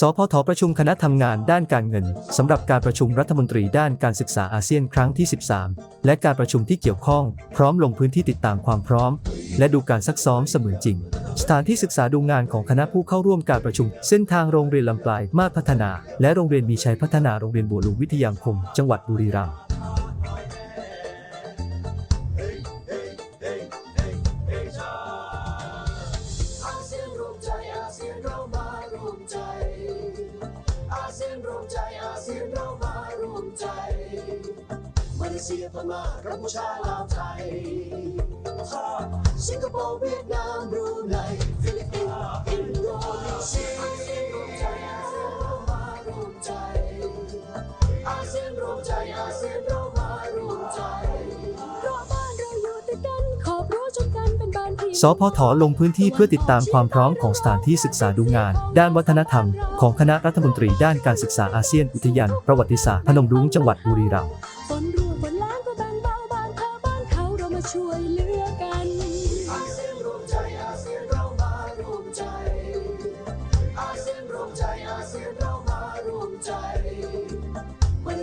สพทประชุมคณะทำงานด้านการเงินสำหรับการประชุมรัฐมนตรีด้านการศึกษาอาเซียนครั้งที่ 13 และการประชุมที่เกี่ยวข้อง พร้อมลงพื้นที่ติดตามความพร้อม และดูการซักซ้อมเสมือนจริง สถานที่ศึกษาดูงานของคณะผู้เข้าร่วมการประชุม เส้นทางโรงเรียนลำปลายมาพัฒนา และโรงเรียนมีชัยพัฒนาโรงเรียนบัวหลวงวิทยาคม จังหวัดบุรีรัมย์ เซียพม่ากัมพูชาลาวไทยสิงคโปร์เวียดนามบรูไนฟิลิปปินส์อินโดนีเซียรวมใจอาเซียนเรามารวมใจอาเซียนรวมใจอาเซียนเรามารวมใจสพทลงพื้นที่เพื่อติดตามความพร้อมของสถานที่ศึกษาดูงาน ด้านวัฒนธรรม ของคณะรัฐมนตรีด้านการศึกษาอาเซียนอุทยานประวัติศาสตร์พนมรุ้งจังหวัดบุรีรัมย์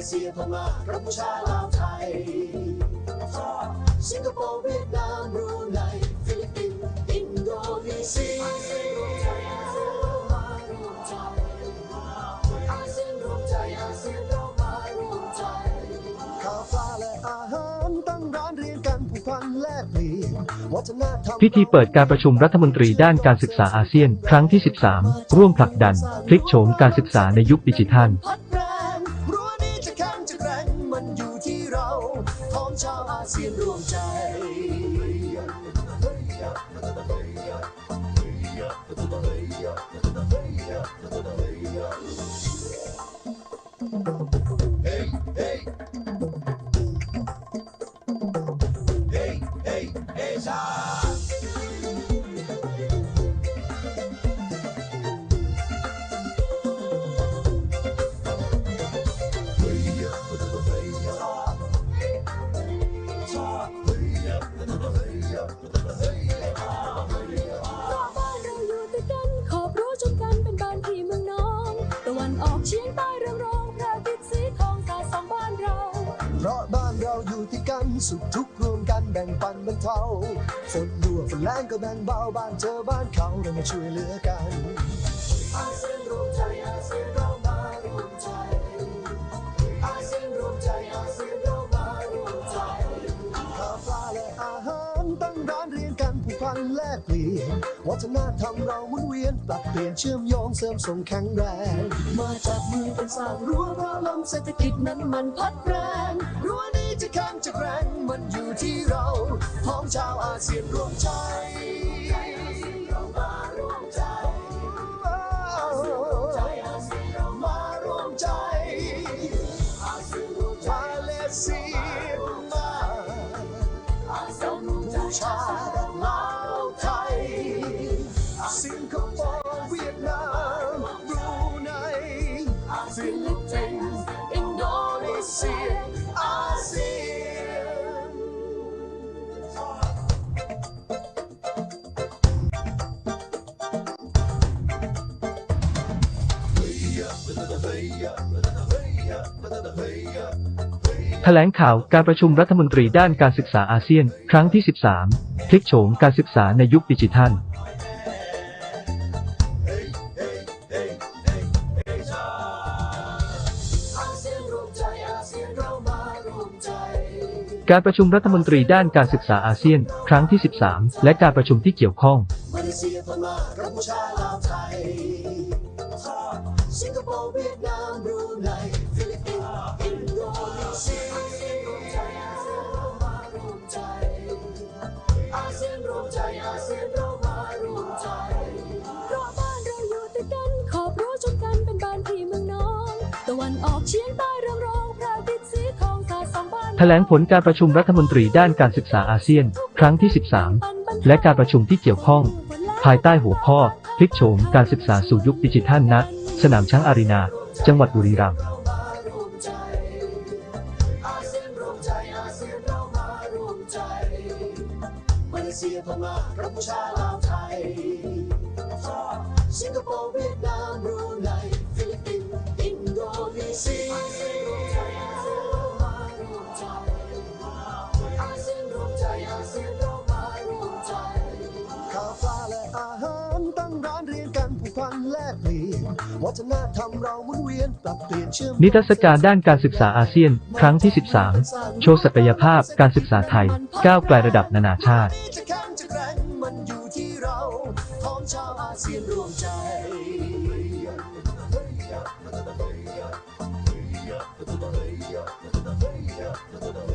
เซียพม่ากัมพูชาลาวไทย สิงคโปร์เวียดนามบรูไนฟิลิปปินส์อินโดนีเซียพิธีเปิดการประชุมรัฐมนตรีด้านการศึกษาอาเซียน ครั้งที่ 13 ร่วมผลักดัน พลิกโฉมการศึกษาในยุคดิจิทัล มันอยู่ที่เราขอมชาวอาเซียนรวมใจเพ เราอยู่ติดกันขอบรั้วชนกันเป็นบ้านพี่เมืองน้องตะวันออกเฉียงใต้เรืองรองพระอาทิตย์สีทองสาดส่องบ้านเราเพราะบ้านเราอยู่ที่กันสุขทุกข์รวมกันแบ่งปันบรรเทาฝนรั่วฝนแรงก็แบ่งเบาบ้านเธอบ้านเขาเรามาช่วยเหลือกัน เปลี่ยน วัฒนธรรมเราหมุนเวียน ปรับเปลี่ยนเชื่อมโยงเสริมส่งแข็งแรง มาจากมือเป็นสร้างรั้วเพราะลมเศรษฐกิจนั้นมันพัดแรงรั้วนี้จะแข็งจะแกร่งมันอยู่ที่เราของชาวอาเซียนรวมใจเรามารวมใจมารวมใจอาเซียนรวมใจมาเลเซียมาอาเซียนรวมใจผู้ชาล ฟิลิปปินส์อินโดนีเซียอาเซียนแถลงข่าวการประชุมรัฐมนตรีด้านการศึกษาอาเซียน ครั้งที่ 13 พลิกโฉมการศึกษาในยุคดิจิทัล การประชุมรัฐมนตรีด้านการศึกษาอาเซียน ครั้งที่ 13 และการประชุมที่เกี่ยวข้อง รอบ้านเราอยู่ติดกันขอบรั้วชนกันเป็นบ้านพี่เมืองน้องตะวันออกเฉียงใต้ ถลงผลการประชุมรัฐมนตรีด้านการศึกษาอาเซียน ครั้งที่ 13 และการประชุมที่เกี่ยวข้อง ภายใต้หัวข้อ พลิกโฉมการศึกษาสู่ยุคดิจิทัลณสนามช้างอารีนา จังหวัดบุรีรัมย์เรามารวมใจอาเซียนรวมใจอาเซียนามารวมใจมาเลเซียพม่ากัมพูชาลาวไทยสิงคโดนามบรูไนเซีย วัฒนธรรมเราหมุนเวียนปรับเปลี่ยนเชื่อมนิทรรศการด้านการศึกษาอาเซียน ครั้งที่ 13 โชว์ศักยภาพการศึกษาไทย ก้าวไกลระดับนานาชาติ จะแข็งจะแกร่งมันอยู่ที่เราของชาวอาเซียนรวมใจอ